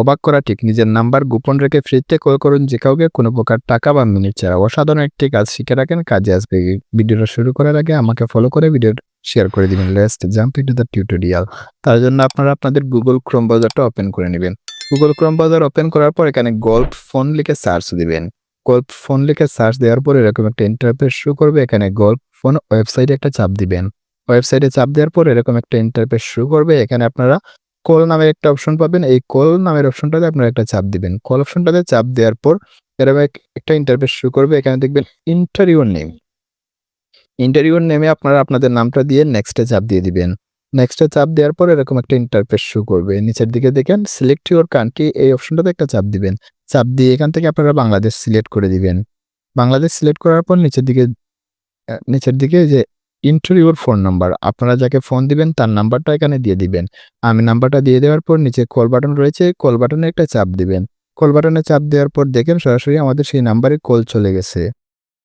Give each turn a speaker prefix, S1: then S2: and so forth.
S1: অবাক করা ঠিক, নিজের নাম্বার গোপন রেখে ফ্রিতে কল করুন যে কাউকে কোনো প্রকার টাকা বা মিনিট ছাড়া। অসাধারণ একটি কাজ শিখে রাখেন, কাজে আসবে। ভিডিওটা শুরু করার আগে আমাকে ফলো করে ভিডিও শেয়ার করে দিবেন। লেস্ট জাম্প ইন্টু দ্য টিউটোরিয়াল তার জন্য আপনারা আপনাদের গুগল ক্রোম ব্রাউজারটা ওপেন করে নেবেন। গুগল ক্রোম ব্রাউজার ওপেন করার পর এখানে গল্প ফোন লিখে সার্চ দিবেন। গল্প ফোন লিখে সার্চ দেওয়ার পর এরকম একটা ইন্টারফেস শুরু করবে। এখানে গল্প ফোন ওয়েবসাইটে একটা চাপ দিবেন। ওয়েবসাইটে চাপ দেওয়ার পর এরকম একটা ইন্টারফেস শুরু করবে। এখানে আপনারা কল নামের একটা অপশন পাবেন। এই কল নামের অপশনটাতে আপনারা একটা চাপ দিবেন। কল অপশনটাতে চাপ দেওয়ার পর এরকম একটা ইন্টারফেস শুরু করবে। এখানে দেখবেন ইন্টারভিউর নেম ইন্টারভিউর নেমে আপনারা আপনাদের নামটা দিয়ে নেক্সটে চাপ দিয়ে দিবেন। নেক্সটে চাপ দেওয়ার পর এরকম একটা ইন্টারফেস শুরু করবে। নিচের দিকে দেখেন সিলেক্ট ইউর কান্ট্রি এই অপশনটাতে একটা চাপ দিবেন। চাপ দিয়ে এখান থেকে আপনারা বাংলাদেশ সিলেক্ট করে দিবেন। বাংলাদেশ সিলেক্ট করার পর নিচের দিকে নিচের দিকে যে ইন্টারভিউর ফোন নাম্বার আপনারা যাকে ফোন দিবেন, তার নাম্বারটা এখানে দিয়ে দিবেন। আমি নাম্বারটা দিয়ে দেওয়ার পর নিচে কল বাটন রয়েছে কল বাটনে একটা চাপ দিবেন। কল বাটনে চাপ দেওয়ার পর দেখেন সরাসরি আমাদের সেই নাম্বারে কল চলে গেছে।